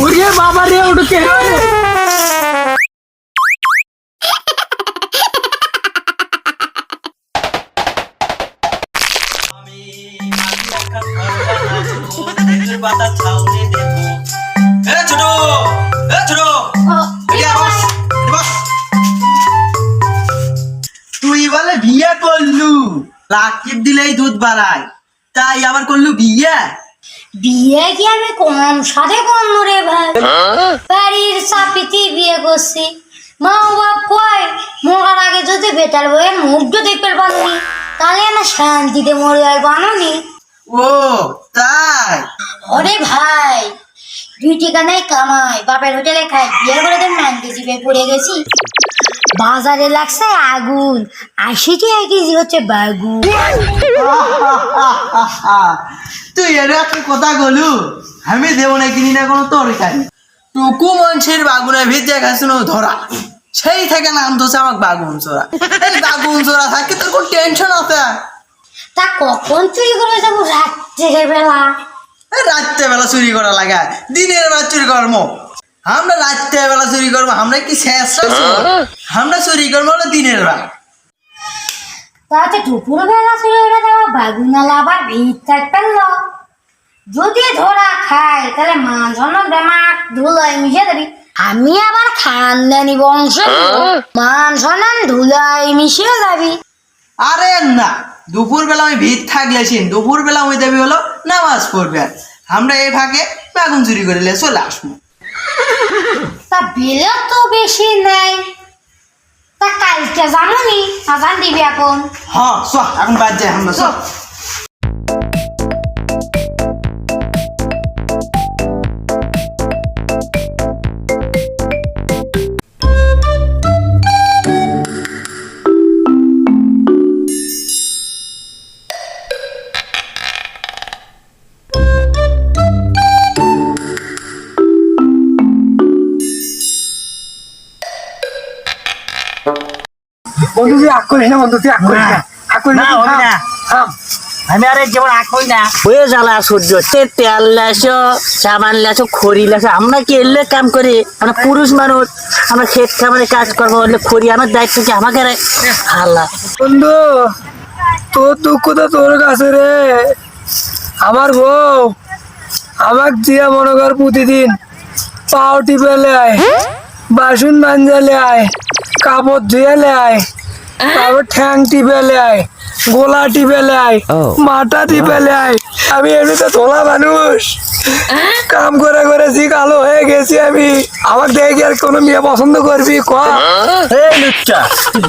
ওরে বাবা রে ওটাকে পাতা ছাউনি দেবো এ ছোট এ ছোট এদিকে আয়, বস, এদিকে বস। তুই বলে বিয়ে করলু। লাকির দিলেই দুধ বাড়ায়। তাই আবার করলু বিয়ে? বিয়ে কি আমি কম সাথে কম রে ভাই? বাড়ির চাপিতি বিয়ে করছি। মা বাপ কয় মরার আগে যদি বেটার বইয়ের মুখ যদি পেল বানুনি তাহলে না শান্তিতে মরে আর বানুনি। ও তাই? ওরে ভাই দুই ঠিকানায় কামাই বাপের হোটেলে খাই বিয়ে করে তো মান কেজি পড়ে গেছি। বাজারে লাগছে আগুন আশি টাকা কেজি হচ্ছে বাগুন। তুই এর একটা কথা গলু আমি দেব না কিনি না কোনো তরকারি। টুকু মঞ্চের বাগুনে গেছিল ধরা। সেই থেকে নাম ধরছে আমার বাগুন চোরা। বাগুন চোরা থাকে তোর কোন টেনশন আছে? তা কখন চুরি করে যাব রাত্রের বেলা এই রাত্রে বেলা চুরি করা লাগে। দিনের বেলা চুরি করব আমরা রাত্রে বেলা চুরি করব আমরা কি শেষ আমরা চুরি করব হলো দিনের বেলা। তাতে দুপুর বেলা চুরি করে দেওয়া বাগুনালা আবার ভিড় থাকবেন যদি ধরা খায় তাহলে মাঝন বেমার ধুলাই মিশে যাবি আমি আবার খানদানি বংশ মান সনান ধুলাই মিশে যাবি আরে না দুপুর বেলা আমি ভিড় থাকলে সিন দুপুর বেলা আমি দেবি হলো নামাজ পড়বে আমরা এই ফাঁকে বাগুন চুরি করে চলে আসব। তা বেলে তো বেশি নেই। তা কালকে জানুনি আজান দিবি এখন হ্যাঁ চ এখন বাদ যায় আমরা চ বন্ধু তুই আগ করিস না বন্ধু তুই আগ করিস না। আগ করিস না, হবে না। আমি আরে যেমন আঁকই না। হয়ে জ্বালা সূর্য তে তেল লেসো সাবান লেসো খড়ি লেসো। আমরা কি এলে কাম করি? আমরা পুরুষ মানুষ। আমরা ক্ষেত খামারে কাজ করব বললে খড়ি আমার দায়িত্ব কি আমাকে রে? আল্লাহ। বন্ধু তোর দুঃখ তো তোর কাছে রে। আমার বউ আমাক দিয়া মনে কর প্রতিদিন পাও টিপে আয় বাসন মাঞ্জালে আয় কাপড় ধুয়ে আয় তারপর ঠ্যাং টিপে আয় গোলা টিপে আয় মাথা টিপে আয় আমি এমনিতে তোলা মানুষ। কাম করে করে জি কালো হয়ে গেছি আমি। আমার দেখে আর কোনো মেয়ে পছন্দ করবি? ক? এই লুচ্চা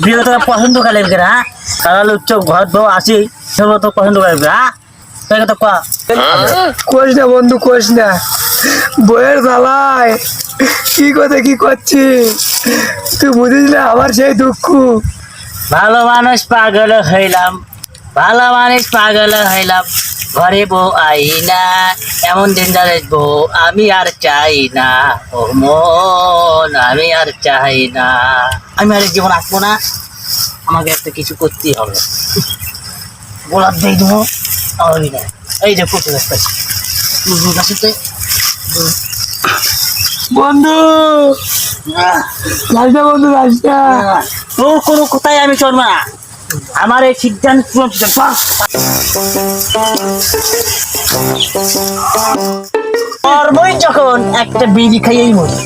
বিয়ে তোরা পছন্দ করে হ্যাঁ? তারা লুচ্চ ঘর বউ আসি সেগুলো তো পছন্দ করবে হ্যাঁ? তোকে তো কয়া কোষ না বন্ধু কোষ না। বইয়ের জ্বালায়। কি কথা কি করছি তুই বুঝিস না আমার সেই দুঃখ। ভালো মানুষ পাগল হইলাম ভালো মানুষ পাগল হইলাম ঘরে বউ আই না এমন দিন যাবে বউ আমি আর চাই না ও মন আমি আর চাই না। আমি আর জীবন আসব না আমাকে একটা কিছু করতেই হবে। গোলাপ দিয়ে দেবো আমি না। এই যে গাছটা গাছেতে। বন্ধু! না বন্ধু যাস না তোর কোনো কোথায় আমি চলবো না। আমার এই সিদ্ধান্ত যখন একটা বিড়ি খাইয়েই মরি।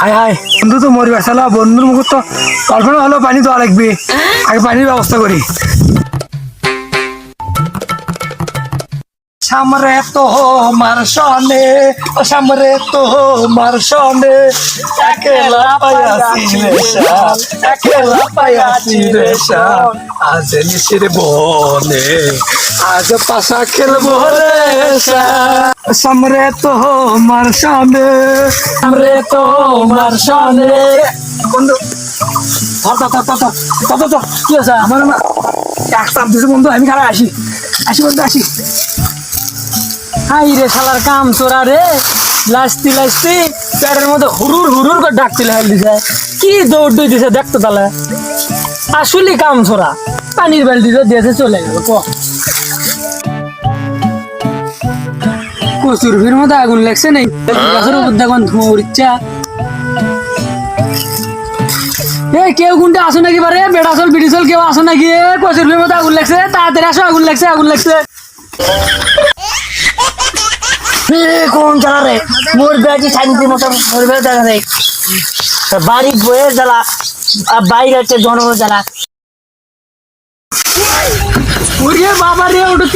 হায় হায়, বন্ধু তো মরবে। সালা বন্ধুর মুখ তো কল্পনা হলো পানি দেওয়া লাগবে। আগে পানির ব্যবস্থা করি। সামরে তো মারসনে ও সামরে তো মারসনে একেলা পাইয়াছি রে শাল একেলা পাইয়াছি রে শাল আজ নিশির বনে আজ পাশা খেলব রে শাল সামরে তো মারসনে সামরে তো মারসনে বন্ধু ধর ধর ধর ধর ধর ধর ধর কি আছে আমার না দিছে বন্ধু আমি খারাপ আসি আসি বন্ধু আসি হাই রে শালার কাম চোরা রে। লাস্তি লাস্তি, পেটের মধ্যে হুরুর হুরুর করে ডাকতে লাগল দিছে। কি দৌড় দৌড় দিছে দেখতো তাহলে। আসলে কাম ছড়া পানির বালতিটা দিয়েছে চলে গেল, ক? কচুরভির মতো আগুন লাগছে নাই? গাছের উপর দেখুন ধোঁয়া উড়িচ্ছা এ, কেউ কোনটা আসো নাকি বারে? বেড়াচল বিড়িচল কেউ আসো নাকি? এ কচুরভির মতো আগুন লাগছে। তাড়াতাড়ি আসো, আগুন লাগছে আগুন লাগছে। কোন জায়গা রে। মোর বেড়াচ্ছি শান্তির মতো মোর বেড়ে জায়গা রে। বাড়ি বয়ে জ্বালা, আর বাইরে হচ্ছে জনগণ জ্বালা। ওরে বাবা রে, ওটা